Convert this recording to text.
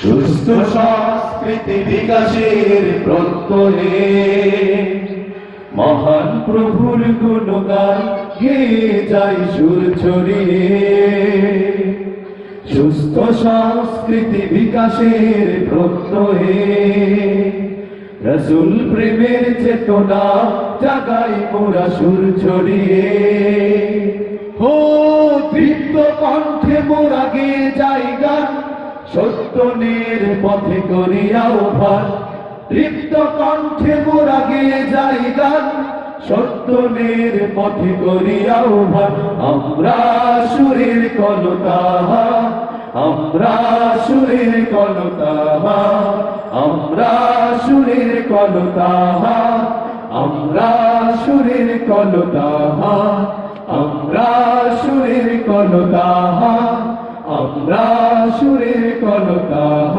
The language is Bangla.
সুস্থ সংস্কৃতি বিকাশের প্রত্যয়ে। মহান প্রভুর গুণগান গেয়ে যাই সুর ছড়িয়ে। সুস্থ সংস্কৃতি বিকাশের প্রত্যয়ে। রসুল প্রেমের চেতনা জাগাই মোরা সুর ছড়িয়ে। ও তৃপ্ত কণ্ঠে মোরা গিয়ে যাই গান সত্যনের পথে করিয়াও ভার তৃপ্ত কণ্ঠে মোরা গিয়ে যাই গান। সত্যনের পথে করিয়াও ভার আমরা সুরের কলতাহা আমরা সুরের কলতাহা আমরা সুরের কলতাহা আমরা সুরের কলতাহা আমরা সুরের কলতাহা আমরা সুরের কলতাহা